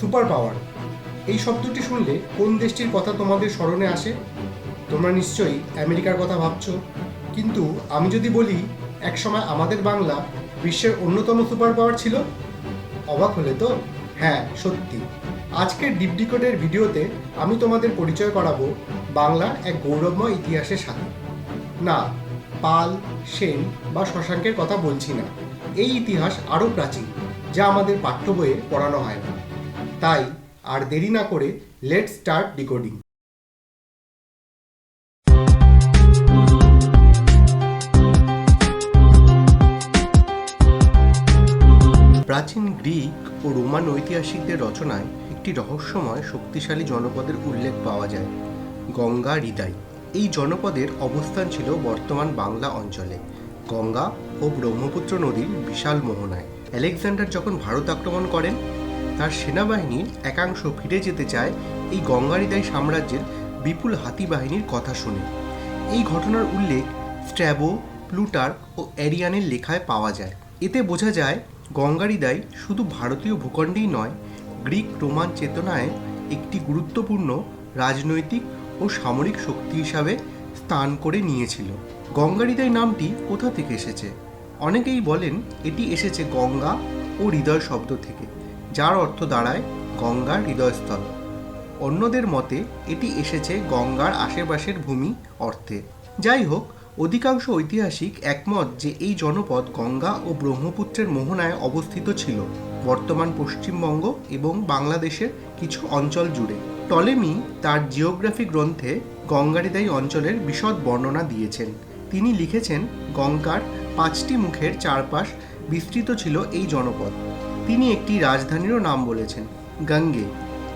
Super power. এই শব্দটি শুনলে কোন দেশটির কথা তোমাদের স্মরণে আসে? তোমরা নিশ্চয়ই আমেরিকার কথা ভাবছ। কিন্তু আমি যদি বলি, একসময় আমাদের বাংলা বিশ্বের অন্যতম সুপার পাওয়ার ছিল? অবাক হলে তো? হ্যাঁ সত্যি। আজকের ডিপডিকোডের ভিডিওতে আমি তোমাদের পরিচয় করাবো বাংলার এক গৌরবময় ইতিহাসের সাথে। না, পাল, সেন বা শশাঙ্কের কথা বলছি না। এই ইতিহাস আরও প্রাচীন, যা আমাদের পাঠ্য বইয়ে পড়ানো হয় না। তাই আর দেরি না করে লেট স্টার্ট ডিকোডিং প্রাচীন গ্রিক ও রোমান ঐতিহাসিকদের রচনায় একটি রহস্যময় শক্তিশালী জনপদের উল্লেখ পাওয়া যায়, গঙ্গা হৃদয়। এই জনপদের অবস্থান ছিল বর্তমান বাংলা অঞ্চলে। গঙ্গা ও ব্রহ্মপুত্র নদীর বিশাল মোহনায়। আলেকজান্ডার যখন ভারত আক্রমণ করেন তার সেনাবাহিনীর একাংশ ফিরে যেতে চায় এই গঙ্গারিদাই সাম্রাজ্যের বিপুল হাতি বাহিনীর কথা শুনে। এই ঘটনার উল্লেখ স্ট্র্যাবো প্লুটার ও অ্যারিয়ানের লেখায় পাওয়া যায়। এতে বোঝা যায়, গঙ্গারিদাই শুধু ভারতীয় ভূখণ্ডেই নয়, গ্রিক রোমান চেতনায় একটি গুরুত্বপূর্ণ রাজনৈতিক ও সামরিক শক্তি হিসাবে স্থান করে নিয়েছিল। গঙ্গারিদাই নামটি কোথা থেকে এসেছে? অনেকেই বলেন এটি এসেছে গঙ্গা ও হৃদয় শব্দ থেকে। যার অর্থ দাঁড়ায় গঙ্গার হৃদয়স্থল। অন্যদের মতে, এটি এসেছে গঙ্গার আশেপাশের ভূমি অর্থে। যাই হোক, অধিকাংশ ঐতিহাসিক একমত যে এই জনপদ গঙ্গা ও ব্রহ্মপুত্রের মোহনায় অবস্থিত ছিল, বর্তমান পশ্চিমবঙ্গ এবং বাংলাদেশের কিছু অঞ্চল জুড়ে। টলেমি তার জিওগ্রাফি গ্রন্থে গঙ্গারিদাই অঞ্চলের বিশদ বর্ণনা দিয়েছেন। তিনি লিখেছেন, গঙ্গার পাঁচটি মুখের চারপাশ বিস্তৃত ছিল এই জনপদ। তিনি একটি রাজধানীরও নাম বলেছেন, গঙ্গে।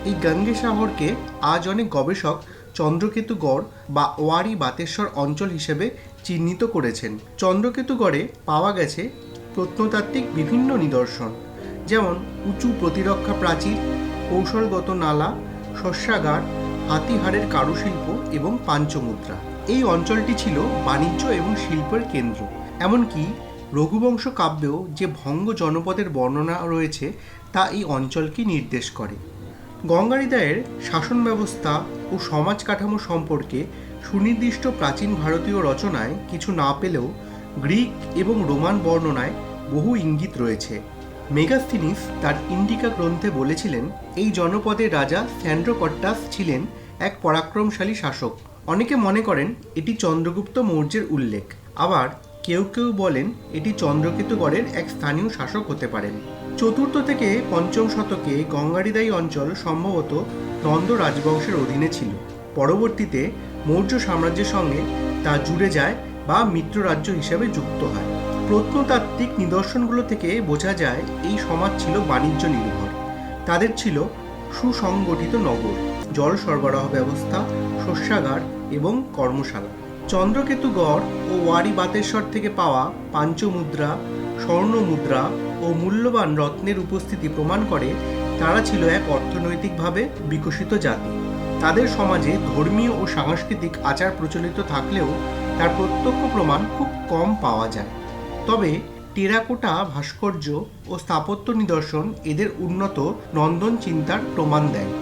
এই গঙ্গে শহরকে আজ অনেক গবেষক চন্দ্রকেতুগড় বা ওয়ারি বাতেশ্বর অঞ্চল হিসেবে চিহ্নিত করেছেন। চন্দ্রকেতুগড়ে পাওয়া গেছে প্রত্নতাত্ত্বিক বিভিন্ন নিদর্শন, যেমন উঁচু প্রতিরক্ষা প্রাচীর, কৌশলগত নালা, শস্যাগার, হাতিহারের কারুশিল্প এবং পাঞ্চমুদ্রা। এই অঞ্চলটি ছিল বাণিজ্য এবং শিল্পের কেন্দ্র। এমনকি রঘুবংশ কাব্যেও যে ভঙ্গ জনপদের বর্ণনা রয়েছে, তা এই অঞ্চলকে নির্দেশ করে। গঙ্গারিদায়ের শাসন ব্যবস্থা ও সমাজ কাঠামো সম্পর্কে সুনির্দিষ্ট প্রাচীন ভারতীয় রচনায় কিছু না পেলেও গ্রিক এবং রোমান বর্ণনায় বহু ইঙ্গিত রয়েছে। মেগাস্থিনিস তার ইন্ডিকা গ্রন্থে বলেছিলেন, এই জনপদের রাজা স্যান্ড্রোকট্টাস ছিলেন এক পরাক্রমশালী শাসক। অনেকে মনে করেন এটি চন্দ্রগুপ্ত মৌর্যের উল্লেখ। আবার কেউ কেউ বলেন এটি চন্দ্রকেতুগড়ের এক স্থানীয় শাসক হতে পারেন। চতুর্থ থেকে পঞ্চম শতকে গঙ্গারিদাই অঞ্চল সম্ভবত নন্দ রাজবংশের অধীনে ছিল। পরবর্তীতে মৌর্য সাম্রাজ্যের সঙ্গে তা জুড়ে যায় বা মিত্র রাজ্য হিসেবে যুক্ত হয়। প্রত্নতাত্ত্বিক নিদর্শনগুলো থেকে বোঝা যায়, এই সমাজ ছিল বাণিজ্য নির্ভর। তাদের ছিল সুসংগঠিত নগর, জল সরবরাহ ব্যবস্থা, শস্যাগার এবং কর্মশালা। চন্দ্রকেতুগড় ও ওয়ারি বাতেশ্বর থেকে পাওয়া পাঞ্চমুদ্রা স্বর্ণ মুদ্রা ও মূল্যবান রত্নের উপস্থিতি প্রমাণ করে তারা ছিল এক অর্থনৈতিকভাবে বিকশিত জাতি। তাদের সমাজে ধর্মীয় ও সাংস্কৃতিক আচার প্রচলিত থাকলেও তার প্রত্যক্ষ প্রমাণ খুব কম পাওয়া যায়। তবে টেরাকোটা, ভাস্কর্য ও স্থাপত্য নিদর্শন এদের উন্নত নন্দন চিন্তার প্রমাণ দেয়।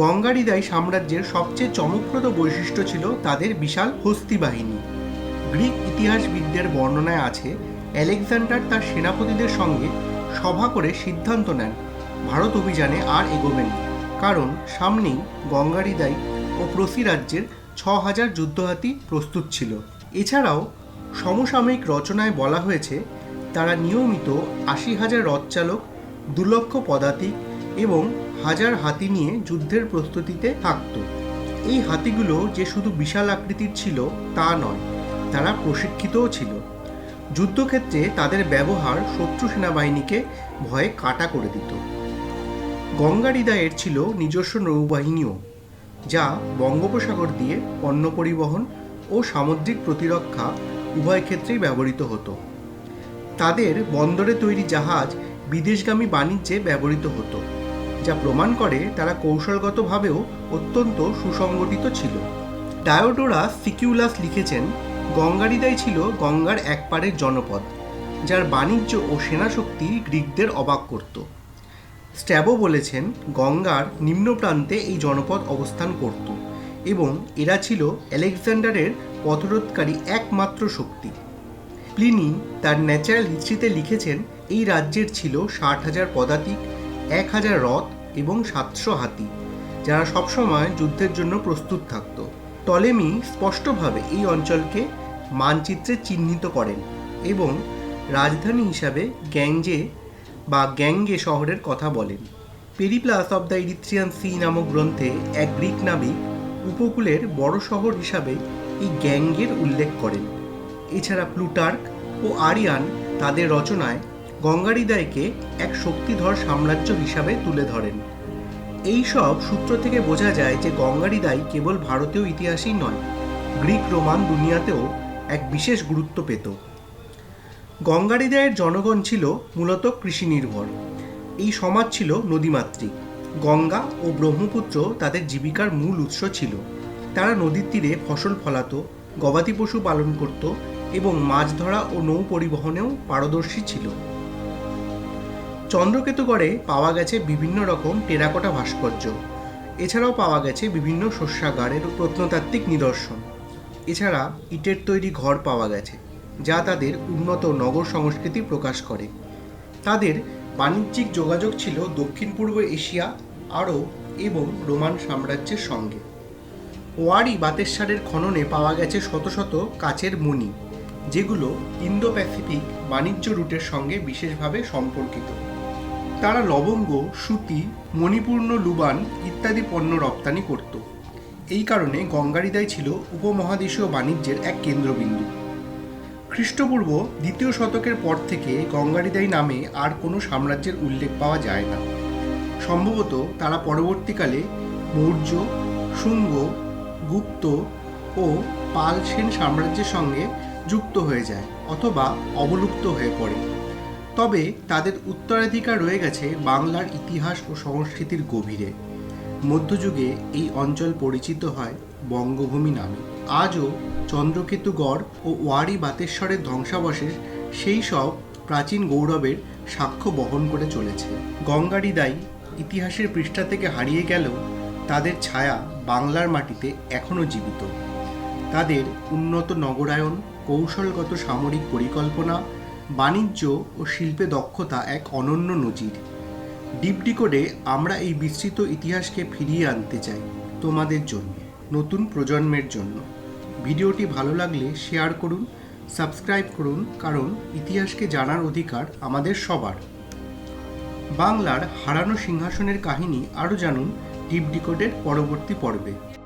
গঙ্গারিদাই সাম্রাজ্যের সবচেয়ে চমকপ্রদ বৈশিষ্ট্য ছিল তাদের বিশাল হস্তি বাহিনী। গ্রিক ইতিহাসবিদদের বর্ণনায় আছে, আলেকজান্ডার তার সেনাপতিদের সঙ্গে সভা করে সিদ্ধান্ত নেন, ভারত অভিযানে আর এগোবেন কারণ সামনেই গঙ্গারিদাই ও প্রসি রাজ্যের ছ হাজার যুদ্ধহাতি প্রস্তুত ছিল। এছাড়াও সমসাময়িক রচনায় বলা হয়েছে, তারা নিয়মিত আশি হাজার রথচালক, দু লক্ষ পদাতিক এবং হাজার হাতি নিয়ে যুদ্ধের প্রস্তুতিতে থাকত। এই হাতিগুলো যে শুধু বিশাল আকৃতির ছিল, তা নয়, তারা প্রশিক্ষিতও ছিল। যুদ্ধক্ষেত্রে তাদের ব্যবহার শত্রু সেনাবাহিনীকে ভয়ে কাটা করে দিত। গঙ্গারিদায়ের ছিল নিজস্ব নৌবাহিনীও, যা বঙ্গোপসাগর দিয়ে পণ্য পরিবহন ও সামুদ্রিক প্রতিরক্ষা উভয় ক্ষেত্রেই ব্যবহৃত হতো। তাদের বন্দরে তৈরি জাহাজ বিদেশগামী বাণিজ্যে ব্যবহৃত হতো। যা প্রমাণ করে তারা কৌশলগতভাবেও অত্যন্ত সুসংগঠিত ছিল। ডায়োডোরাস সিকিউলাস লিখেছেন, গঙ্গারিদাই ছিল গঙ্গার একপারের জনপদ, যার বাণিজ্য ও সেনাশক্তি গ্রিকদের অবাক করত। স্ট্যাবো বলেছেন, গঙ্গার নিম্ন প্রান্তে এই জনপদ অবস্থান করত এবং এরা ছিল আলেকজান্ডারের পথরোধকারী একমাত্র শক্তি। প্লিনি তার ন্যাচারাল হিস্ট্রিতে লিখেছেন, এই রাজ্যের ছিল ষাট হাজার পদাতিক এক হাজার রথ এবং সাতশো হাতি, যারা সবসময় যুদ্ধের জন্য প্রস্তুত থাকত। টলেমি স্পষ্টভাবে এই অঞ্চলকে মানচিত্রে চিহ্নিত করেন এবং রাজধানী হিসাবে গ্যাংজে বা গ্যাংগে শহরের কথা বলেন। Periplus of the Erythraean Sea নামক গ্রন্থে এক গ্রিক নাবিক উপকূলের বড় শহর হিসাবে এই গ্যাংগের উল্লেখ করেন। এছাড়া প্লুটার্ক ও আরিয়ান তাদের রচনায় গঙ্গারিদায়কে এক শক্তিধর সাম্রাজ্য হিসাবে তুলে ধরেন। এই সব সূত্র থেকে বোঝা যায় যে গঙ্গারিদাই কেবল ভারতীয় ইতিহাসই নয়, গ্রিক রোমান দুনিয়াতেও এক বিশেষ গুরুত্ব পেত। গঙ্গারিদায়ের জনগণ ছিল মূলত কৃষি নির্ভর এই সমাজ ছিল নদীমাতৃক। গঙ্গা ও ব্রহ্মপুত্র তাদের জীবিকার মূল উৎস ছিল। তারা নদীর তীরে ফসল ফলাতো, গবাদি পশু পালন করত এবং মাছ ধরা ও নৌ পরিবহনেও পারদর্শী ছিল। চন্দ্রকেতুগড়ে পাওয়া গেছে বিভিন্ন রকম টেরাকোটা ভাস্কর্য। এছাড়াও পাওয়া গেছে বিভিন্ন শস্যাগারের প্রত্নতাত্ত্বিক নিদর্শন। এছাড়া ইটের তৈরি ঘর পাওয়া গেছে, যা তাদের উন্নত নগর সংস্কৃতি প্রকাশ করে। তাদের বাণিজ্যিক যোগাযোগ ছিল দক্ষিণ পূর্ব এশিয়া আরব এবং রোমান সাম্রাজ্যের সঙ্গে। ওয়ারি বাতেশ্বরের খননে পাওয়া গেছে শত শত কাচের মণি যেগুলো ইন্দো প্যাসিফিক বাণিজ্য রুটের সঙ্গে বিশেষভাবে সম্পর্কিত। তারা লবঙ্গ, সুতি, মণিপূর্ণ লুবান ইত্যাদি পণ্য রপ্তানি করত। এই কারণে গঙ্গারিদাই ছিল উপমহাদেশীয় বাণিজ্যের এক কেন্দ্রবিন্দু। খ্রিস্টপূর্ব দ্বিতীয় শতকের পর থেকে গঙ্গারিদাই নামে আর কোনো সাম্রাজ্যের উল্লেখ পাওয়া যায় না। সম্ভবত তারা পরবর্তীকালে মৌর্য, শুঙ্গ, গুপ্ত ও পাল সেন সাম্রাজ্যের সঙ্গে যুক্ত হয়ে যায় অথবা অবলুপ্ত হয়ে পড়ে। তবে তাদের উত্তরাধিকার রয়ে গেছে বাংলার ইতিহাস ও সংস্কৃতির গভীরে। মধ্যযুগে এই অঞ্চল পরিচিত হয় বঙ্গভূমি নামে। আজও চন্দ্রকেতুগড় ও ওয়ারি বাতেশ্বরের ধ্বংসাবশেষ সেই সব প্রাচীন গৌরবের সাক্ষ্য বহন করে চলেছে। গঙ্গারিদাই ইতিহাসের পৃষ্ঠা থেকে হারিয়ে গেলেও তাদের ছায়া বাংলার মাটিতে এখনও জীবিত। তাদের উন্নত নগরায়ন, কৌশলগত সামরিক পরিকল্পনা বাণিজ্য ও শিল্পে দক্ষতা এক অনন্য নজির। ডিপ ডিকোডে আমরা এই বিস্তৃত ইতিহাসকে ফিরিয়ে আনতে চাই তোমাদের জন্য, নতুন প্রজন্মের জন্য। ভিডিওটি ভালো লাগলে শেয়ার করুন, সাবস্ক্রাইব করুন, কারণ ইতিহাসকে জানার অধিকার আমাদের সবার। বাংলার হারানো সিংহাসনের কাহিনী আরও জানুন ডিপ ডিকোডের পরবর্তী পর্বে।